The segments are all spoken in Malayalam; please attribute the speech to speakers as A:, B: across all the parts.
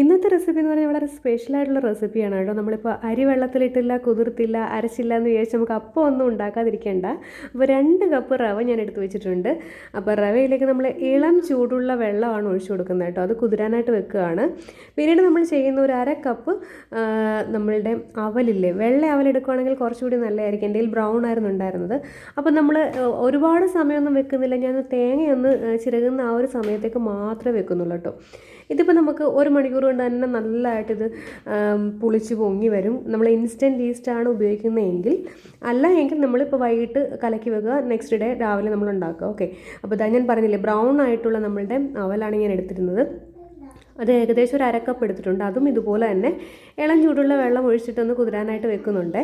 A: ഇന്നത്തെ റെസിപ്പി എന്ന് പറഞ്ഞാൽ വളരെ സ്പെഷ്യൽ ആയിട്ടുള്ള റെസിപ്പിയാണ് കേട്ടോ. നമ്മളിപ്പോൾ അരി വെള്ളത്തിലിട്ടില്ല കുതിർത്തില്ല അരച്ചില്ല എന്ന് വിചാരിച്ച് നമുക്ക് അപ്പം ഒന്നും ഉണ്ടാക്കാതിരിക്കേണ്ട. അപ്പോൾ രണ്ട് കപ്പ് റവ ഞാൻ എടുത്ത് വെച്ചിട്ടുണ്ട്. അപ്പോൾ റവയിലേക്ക് നമ്മൾ ഇളം ചൂടുള്ള വെള്ളമാണ് ഒഴിച്ചു കൊടുക്കുന്നത് കേട്ടോ. അത് കുതിരാനായിട്ട് വെക്കുകയാണ്. പിന്നീട് നമ്മൾ ചെയ്യുന്ന ഒരു അര കപ്പ് നമ്മളുടെ അവലില്ലേ? വെള്ള അവൽ എടുക്കുകയാണെങ്കിൽ കുറച്ചുകൂടി നല്ലതായിരിക്കും. എന്റെ ബ്രൗൺ ആയിരുന്നു ഉണ്ടായിരുന്നത്. അപ്പോൾ നമ്മൾ ഒരുപാട് സമയമൊന്നും വെക്കുന്നില്ല. ഞാൻ തേങ്ങയൊന്ന് ചിരകുന്ന ആ ഒരു സമയത്തേക്ക് മാത്രമേ വെക്കുന്നുള്ളൂ കേട്ടോ. ഇതിപ്പോൾ നമുക്ക് ഒരു മണിക്കൂർ കൊണ്ട് തന്നെ നല്ലതായിട്ട് ഇത് പുളിച്ച് പൊങ്ങി വരും. നമ്മൾ ഇൻസ്റ്റന്റ് ഈസ്റ്റാണ് ഉപയോഗിക്കുന്നതെങ്കിൽ അല്ല എങ്കിൽ നമ്മളിപ്പോൾ വൈകിട്ട് കലക്കി വെക്കുക. നെക്സ്റ്റ് ഡേ രാവിലെ നമ്മൾ ഉണ്ടാക്കുക. ഓക്കെ അപ്പോൾ ഇതാ ഞാൻ പറഞ്ഞില്ലേ ബ്രൗൺ ആയിട്ടുള്ള നമ്മളുടെ അവലാണ് ഞാൻ എടുത്തിരുന്നത്. അത് ഏകദേശം ഒരു അരക്കപ്പ് എടുത്തിട്ടുണ്ട്. അതും ഇതുപോലെ തന്നെ ഇളം ചൂടുള്ള വെള്ളം ഒഴിച്ചിട്ടൊന്ന് കുതിരാനായിട്ട് വെക്കുന്നുണ്ട്.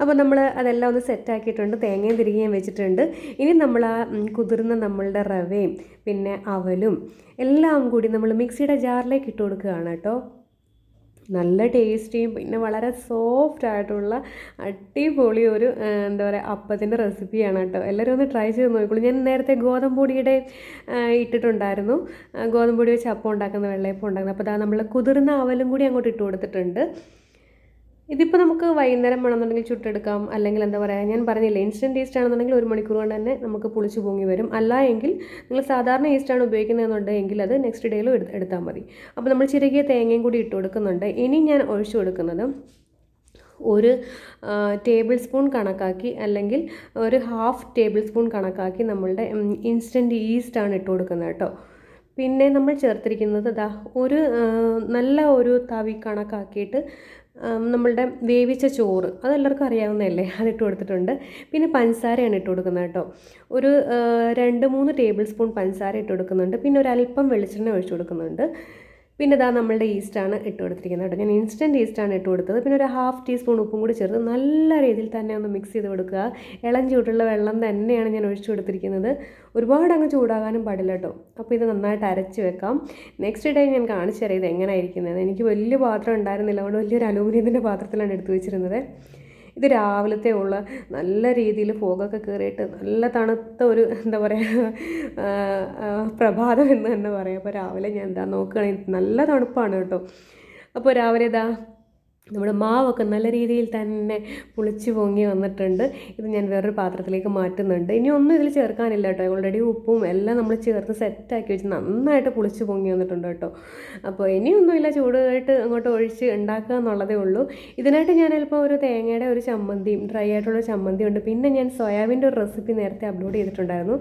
A: അപ്പോൾ നമ്മൾ അതെല്ലാം ഒന്ന് സെറ്റാക്കിയിട്ടുണ്ട് തേങ്ങയും തിരികെയും വെച്ചിട്ടുണ്ട്. ഇനി നമ്മൾ ആ കുതിർന്ന നമ്മളുടെ റവയും പിന്നെ അവലും എല്ലാം കൂടി നമ്മൾ മിക്സിയുടെ ജാറിലേക്ക് ഇട്ട് കൊടുക്കുകയാണ് കേട്ടോ. നല്ല ടേസ്റ്റിയും പിന്നെ വളരെ സോഫ്റ്റ് ആയിട്ടുള്ള അടിപൊളി ഒരു എന്താ പറയുക അപ്പത്തിന്റെ റെസിപ്പിയാണ് കേട്ടോ. എല്ലാവരും ഒന്ന് ട്രൈ ചെയ്ത് നോക്കിക്കോളൂ ഞാൻ നേരത്തെ ഗോതമ്പ് പൊടിയുടെ ഇട്ടിട്ടുണ്ടായിരുന്നു. ഗോതമ്പൊടി ഗോതമ്പ് പൊടി വെച്ച് അപ്പം ഉണ്ടാക്കുന്ന വെള്ളയപ്പം ഉണ്ടാക്കുന്നത് അപ്പോൾ അതാ നമ്മൾ കുതിർന്ന അവലും കൂടി അങ്ങോട്ട് ഇട്ട് കൊടുത്തിട്ടുണ്ട്. ഇതിപ്പോൾ നമുക്ക് വൈകുന്നേരം വേണമെന്നുണ്ടെങ്കിൽ ചുട്ടെടുക്കാം. അല്ലെങ്കിൽ എന്താ പറയുക ഞാൻ പറഞ്ഞില്ല ഇൻസ്റ്റന്റ് ഈസ്റ്റ് ആണെന്നുണ്ടെങ്കിൽ ഒരു മണിക്കൂർ കൊണ്ട് തന്നെ നമുക്ക് പുളിച്ച് പൊങ്ങി വരും. അല്ല എങ്കിൽ നിങ്ങൾ സാധാരണ ഈസ്റ്റ് ഈസ്റ്റാണ് ഉപയോഗിക്കുന്നതെന്നുണ്ടെങ്കിൽ അത് നെക്സ്റ്റ് ഡേയിലും എടുത്ത് എടുത്താൽ മതി. അപ്പോൾ നമ്മൾ ചിരകിയ തേങ്ങയും കൂടി ഇട്ട് കൊടുക്കുന്നുണ്ട്. ഇനി ഞാൻ ഒഴിച്ചു കൊടുക്കുന്നത് ഒരു ടേബിൾ സ്പൂൺ കണക്കാക്കി അല്ലെങ്കിൽ ഒരു ഹാഫ് ടേബിൾ സ്പൂൺ കണക്കാക്കി നമ്മളുടെ ഇൻസ്റ്റന്റ് ആണ് ഇട്ട് കൊടുക്കുന്നത് കേട്ടോ. പിന്നെ നമ്മൾ ചേർത്തിരിക്കുന്നത് ദാ ഒരു നല്ല ഒരു തവി കണക്കാക്കിയിട്ട് നമ്മളുടെ വേവിച്ച ചോറ്. അതെല്ലാവർക്കും അറിയാവുന്നതല്ലേ? അതിട്ട് കൊടുത്തിട്ടുണ്ട്. പിന്നെ പഞ്ചസാരയാണ് ഇട്ട് കൊടുക്കുന്നത് കേട്ടോ. ഒരു രണ്ട് മൂന്ന് ടേബിൾ സ്പൂൺ പഞ്ചസാര ഇട്ട് കൊടുക്കുന്നുണ്ട്. പിന്നെ ഒരു അല്പം വെളിച്ചെണ്ണ ഒഴിച്ച് കൊടുക്കുന്നുണ്ട്. പിന്നെ ഇതാ നമ്മളുടെ ഈസ്റ്റാണ് ഇട്ട് കൊടുത്തിരിക്കുന്നത് കേട്ടോ. ഞാൻ ഇൻസ്റ്റന്റ് ഈസ്റ്റാണ് ഇട്ട് കൊടുത്തത്. പിന്നെ ഒരു ഹാഫ് ടീസ്പൂൺ ഉപ്പും കൂടി ചേർത്ത് നല്ല രീതിയിൽ തന്നെ ഒന്ന് മിക്സ് ചെയ്ത് കൊടുക്കുക. ഇളം ചൂടുള്ള വെള്ളം തന്നെയാണ് ഞാൻ ഒഴിച്ചു കൊടുത്തിരിക്കുന്നത്. ഒരുപാട് അങ്ങ് ചൂടാകാനും പാടില്ല കേട്ടോ. അപ്പോൾ ഇത് നന്നായിട്ട് അരച്ച് വെക്കാം. നെക്സ്റ്റ് ഡേ ഞാൻ കാണിച്ചു തരാം ഇത് എങ്ങനെ ഇരിക്കുന്നത്. എനിക്ക് വലിയ പാത്രം ഉണ്ടായിരുന്നില്ല. അതുകൊണ്ട് വലിയൊരു അലൂമിനിയത്തിന്റെ പാത്രത്തിലാണ് എടുത്തു വെച്ചിരുന്നത്. ഇത് രാവിലത്തെ ഉള്ള നല്ല രീതിയിൽ ഫോഗൊക്കെ കയറിയിട്ട് നല്ല തണുത്ത ഒരു എന്താ പറയുക പ്രഭാതം എന്ന് തന്നെ പറയാം. അപ്പോൾ രാവിലെ ഞാൻ എന്താ നോക്കുകയാണെങ്കിൽ നല്ല തണുപ്പാണ് കേട്ടോ. അപ്പോൾ രാവിലെ ഇതാ നമ്മുടെ മാവൊക്കെ നല്ല രീതിയിൽ തന്നെ പുളിച്ച് പൊങ്ങി വന്നിട്ടുണ്ട്. ഇത് ഞാൻ വേറൊരു പാത്രത്തിലേക്ക് മാറ്റുന്നുണ്ട്. ഇനി ഒന്നും ഇതിൽ ചേർക്കാനില്ല കേട്ടോ. ഓൾറെഡി ഉപ്പും എല്ലാം നമ്മൾ ചേർത്ത് സെറ്റാക്കി വെച്ച് നന്നായിട്ട് പുളിച്ച് പൊങ്ങി വന്നിട്ടുണ്ട് കേട്ടോ. അപ്പോൾ ഇനിയൊന്നുമില്ല. ചൂടായിട്ട് അങ്ങോട്ട് ഒഴിച്ച് ഉണ്ടാക്കുക എന്നുള്ളതേ ഉള്ളൂ. ഇതിനായിട്ട് ഞാൻ ചിലപ്പോൾ ഒരു തേങ്ങയുടെ ഒരു ചമ്മന്തിയും ഡ്രൈ ആയിട്ടുള്ള ചമ്മന്തി ഉണ്ട്. പിന്നെ ഞാൻ സോയാബീന്റെ ഒരു റെസിപ്പി നേരത്തെ അപ്ലോഡ് ചെയ്തിട്ടുണ്ടായിരുന്നു.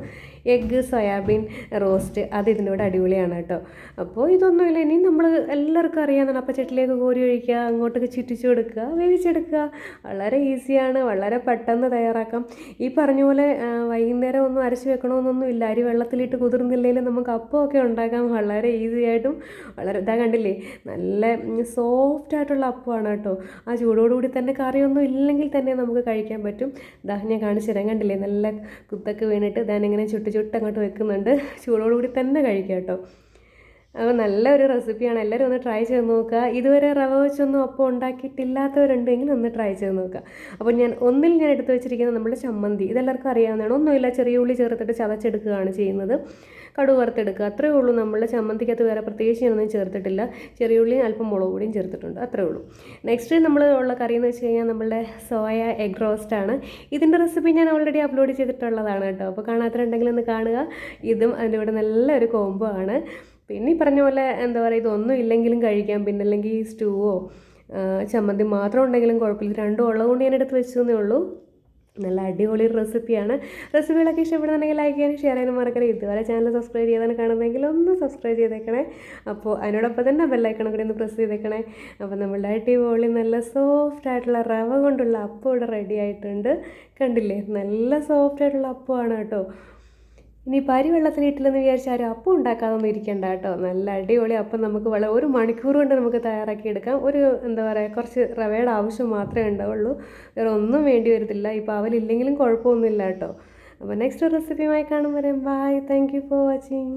A: എഗ്ഗ് സോയാബീൻ റോസ്റ്റ് അത് ഇതിന്റെ കൂടെ അടിപൊളിയാണ് കേട്ടോ. അപ്പോൾ ഇതൊന്നുമില്ല. ഇനി നമ്മൾ എല്ലാവർക്കും അറിയാമെന്നാണ് അപ്പം ചെട്ടിലേക്ക് കോരി ഒഴിക്കുക അങ്ങോട്ടേക്ക് ചുറ്റിച്ചു കൊടുക്കുക വേവിച്ചെടുക്കുക. വളരെ ഈസിയാണ് വളരെ പെട്ടെന്ന് തയ്യാറാക്കാം. ഈ പറഞ്ഞ പോലെ വൈകുന്നേരം ഒന്നും അരച്ച് വെക്കണമെന്നൊന്നും ഇല്ല. അരി വെള്ളത്തിലിട്ട് കുതിർന്നില്ലെങ്കിലും നമുക്ക് അപ്പമൊക്കെ ഉണ്ടാക്കാം വളരെ ഈസി ആയിട്ടും വളരെ ഇതാ കണ്ടില്ലേ നല്ല സോഫ്റ്റ് ആയിട്ടുള്ള അപ്പമാണ് കേട്ടോ. ആ ചൂടോടുകൂടി തന്നെ കറിയൊന്നും ഇല്ലെങ്കിൽ തന്നെ നമുക്ക് കഴിക്കാൻ പറ്റും. ഇതാ ഞാൻ കാണിച്ചു തരാം കണ്ടില്ലേ? നല്ല കുത്തൊക്കെ വീണിട്ട് ഇങ്ങനെ ചുട്ട് ചുട്ട് അങ്ങോട്ട് വെക്കുന്നുണ്ട്. ചൂടോടുകൂടി തന്നെ കഴിക്കാം കേട്ടോ. അപ്പോൾ നല്ലൊരു റെസിപ്പിയാണ്. എല്ലാവരും ഒന്ന് ട്രൈ ചെയ്ത് നോക്കുക. ഇതുവരെ റവ വെച്ചൊന്നും അപ്പം ഉണ്ടാക്കിയിട്ടില്ലാത്തവരുണ്ടെങ്കിൽ ഒന്ന് ട്രൈ ചെയ്ത് നോക്കുക. അപ്പോൾ ഞാൻ ഒന്നിൽ ഞാൻ എടുത്തു വെച്ചിരിക്കുന്നത് നമ്മുടെ ചമ്മന്തി. ഇതെല്ലാവർക്കും അറിയാവുന്നതാണ്. ഒന്നുമില്ല ചെറിയ ഉള്ളി ചേർത്തിട്ട് ചതച്ചെടുക്കുകയാണ് ചെയ്യുന്നത്. കടുക് വറുത്തെടുക്കുക. അത്രയേ ഉള്ളൂ. നമ്മളുടെ ചമ്മന്തിക്കകത്ത് വേറെ പ്രത്യേകിച്ച് ഞാനൊന്നും ചേർത്തിട്ടില്ല. ചെറിയ ഉള്ളിയും അല്പം മുളക് പൊടിയും ചേർത്തിട്ടുണ്ട്. അത്രയേ ഉള്ളൂ. നെക്സ്റ്റ് നമ്മൾ ഉള്ള കറി എന്ന് വെച്ച് കഴിഞ്ഞാൽ നമ്മളുടെ സോയ എഗ് റോസ്റ്റ് ആണ്. ഇതിന്റെ റെസിപ്പി ഞാൻ ഓൾറെഡി അപ്ലോഡ് ചെയ്തിട്ടുള്ളതാണ് കേട്ടോ. അപ്പോൾ കാണാത്തരുണ്ടെങ്കിൽ ഒന്ന് കാണുക. ഇതും അതിന്റെ കൂടെ നല്ലൊരു കോംബോ ആണ്. പിന്നെ ഈ പറഞ്ഞ പോലെ എന്താ പറയുക ഇതൊന്നും ഇല്ലെങ്കിലും കഴിക്കാം. പിന്നെ അല്ലെങ്കിൽ സ്റ്റൂവോ ചമ്മന്തി മാത്രം ഉണ്ടെങ്കിലും കുഴപ്പമില്ല. രണ്ടും ഉള്ളതുകൊണ്ട് ഞാൻ എടുത്ത് വെച്ചതേ ഉള്ളൂ. നല്ല അടിപൊളി റെസിപ്പിയാണ്. റെസിപ്പികളൊക്കെ ഇഷ്ടപ്പെടുന്നുണ്ടെങ്കിൽ ലൈക്ക് ചെയ്യാനും ഷെയർ ചെയ്യാനും മറക്കരുത്. ഇതുവരെ ചാനൽ സബ്സ്ക്രൈബ് ചെയ്താണ് കാണുന്നതെങ്കിൽ ഒന്ന് സബ്സ്ക്രൈബ് ചെയ്തേക്കണേ. അപ്പോൾ അതിനോടൊപ്പം തന്നെ ബെല്ലൈക്കണം കൂടി ഒന്ന് പ്രസ് ചെയ്തേക്കണേ. അപ്പോൾ നമ്മളുടെ അടിപൊളി നല്ല സോഫ്റ്റ് ആയിട്ടുള്ള റവ കൊണ്ടുള്ള അപ്പം ഇവിടെ റെഡി ആയിട്ടുണ്ട്. കണ്ടില്ലേ? നല്ല സോഫ്റ്റ് ആയിട്ടുള്ള അപ്പമാണ് കേട്ടോ. ഇനി പരി വെള്ളത്തിലിട്ടില്ലെന്ന് വിചാരിച്ചാൽ അപ്പം ഉണ്ടാക്കാതൊന്നും ഇരിക്കണ്ട കേട്ടോ. നല്ല അടിപൊളി അപ്പം നമുക്ക് വളരെ ഒരു മണിക്കൂർ കൊണ്ട് നമുക്ക് തയ്യാറാക്കി എടുക്കാം. ഒരു എന്താ പറയുക കുറച്ച് റവയുടെ ആവശ്യം മാത്രമേ ഉണ്ടാവുള്ളൂ. വേറെ ഒന്നും വേണ്ടി വരത്തില്ല. ഇപ്പോൾ അവലില്ലെങ്കിലും കുഴപ്പമൊന്നുമില്ല കേട്ടോ. അപ്പോൾ നെക്സ്റ്റ് റെസിപ്പിയുമായി കാണുമ്പോൾ bye thank you for watching